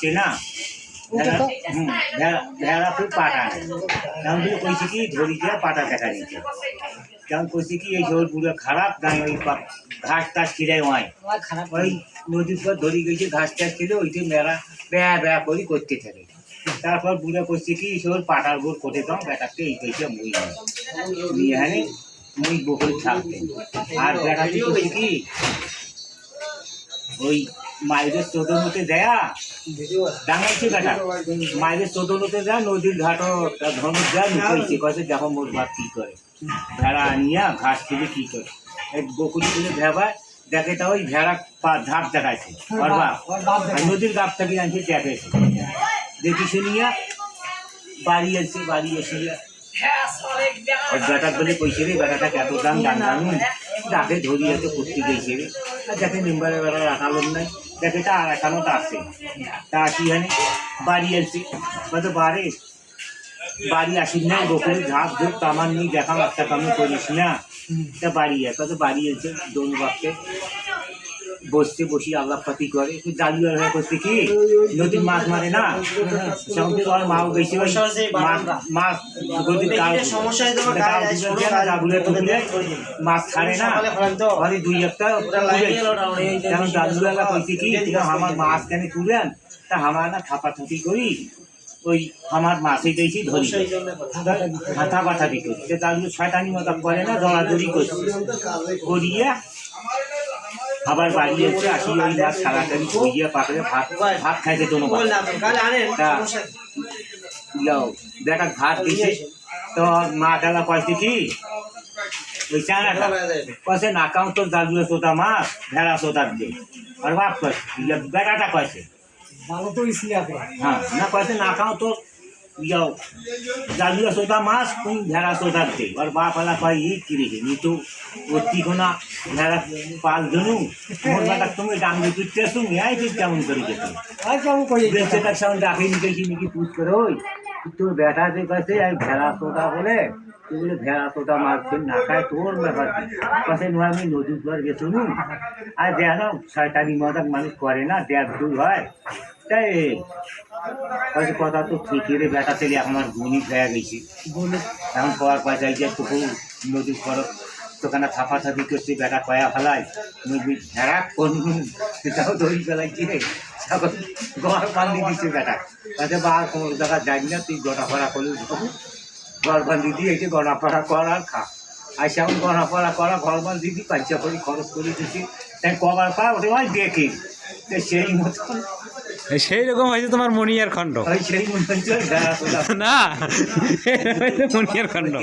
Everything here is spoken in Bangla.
চেনা ভেড়া পাটা। নেই করে কইছি কি ধরি দিয়ে পাটা দেখা নিতে তেমন কইছি কি এই পুরো খারাপ ওই ঘাস টাস হয় ওই নদীর পর ধরি গেছে ঘাস টাস ছিল ওইটি মেয়েরা ব্যা ব্যা করে করতে থাকে। তারপর বুড়ে করছে কি সব পাটার উপর কোটে দাও বেটাকে এই কইছে মুই। নিয়ে হানি মুই বকুল থাকতে আর বেটাকে কি ওই মায়েদের চোদনতে দেয়া ডাঙাইছে বেটা মায়েদের চোদনতে দেয়া নদীর ঘাটও ধর্ম দেয়া লুকাইছে কয়েছে দেখো মোর ভাত কি করে। ভেড়া আনিয়া ঘাস তুলে কি করে। বকুলি তুলে ভেবায় দেখে তা ওই ভেড়া পা ধাপ দেখাইছে। ওর বাপ। নদীর গাপ থেকে আনছে দেখেছে। দেখি শুনিয়া বাড়ি এসে বাড়ি এসে ওর বেটা বলে কইছে রে বেটাটা কত দাম জানলাম ডাকে ধরিয়ে তো করতে গেছে রে। আর দেখে মেম্বারে বেড়া রাখালোর নাই। দেখে তা আর এখানো তা আছে তা আসি হানি বাড়ি এসে হয়তো বাড়ি বাড়ি আসি না বকুলি ঝাঁপ ধুপ তামান নিয়ে দেখা একটা কামে করিস না তা বাড়ি আছে কত বাড়ি এসে দোন বাপকে বসতে বসি আল্লাহ পাতি করে। একটু জালি হয়ে করছে কি? নদীর মাছ মারে না? মাও গেছে মাছ মাছ ছাড়ে না? দুই একটা কইছে কি? আমার মাছ কেন তুলেন? তা আমার না থাপা থাপি করি। ওই আমার মাছই দিয়েছি ধরি। হাতা পাতা দিত সে জাদু শয়তানি মতো করে না দৌড়াদৌড়ি করছে। করিয়ে আবার বাড়ি এসে আসি ওই মাছ তাড়াতাড়ি করিয়ে পাকড়ে ভাত ভাত খাইতে তো, দেখা ভাত দিছে তো মা ডালা কয়েছে কি ওই চানাটা কয়েছে না কাউ তোর জাদুয়ে সোতা মাছ ভেড়া সোতার দে আর বাপ কয়েছে বেটাটা কয়েছে। হ্যাঁ না কয়েছে না খাও তো যাও। জাদুয়ে সোতা মাছ তুই ভেড়া সোতার দে। আর বাপ আলা কয় ই কি রেখে নি তো অতি কোনা ভেড়া পাল জনু মোর বেটা তুমি ডাঙ্গে তুলতে তুমি আই তুই কেমন করে যেত? আর কেমন কই? দেখছে তার সামনে ডাকে নিতেছি নাকি পুষ করে ওই তোর বেটা যে কাছে আর ভেড়া সোটা বলে তুই বলে ভেড়া সোটা মারছে না খায় তোর ব্যাপার? কাছে নয় আমি নদীর পর গেছো আর দেখ শয়তানি মজাক মানুষ করে না দেখ দুই হয়। তাই কাছে কথা তো ঠিকই রে, বেটা ছেলে, এখন আমার গুণি হয়ে গেছি। এখন পর পয়সায় যে টুকু নদীর পর তোখানে থাপা থাপি করছি, বেটা কয়া ফেলাই নদী ভেড়া কোন সেটাও ধরি ফেলাইছি রে। তখন ঘর বান্ধি দিচ্ছে বেটা। কাছে বা আর কোনো জায়গা যাই না, তুই গড়া ফড়া করলে ঘর বান্ধি দিয়ে এসে গড়া ফড়া কর আর খা। আর সেমন গড়া ফড়া করা, ঘর বান্ধি দিই পয়সা করি খরচ করে দিচ্ছি তাই কবার পা ওটা দেখি। সেই মতন সেই রকম হয়েছে তোমার মনিয়ার খণ্ড। না মনিয়ার খণ্ড।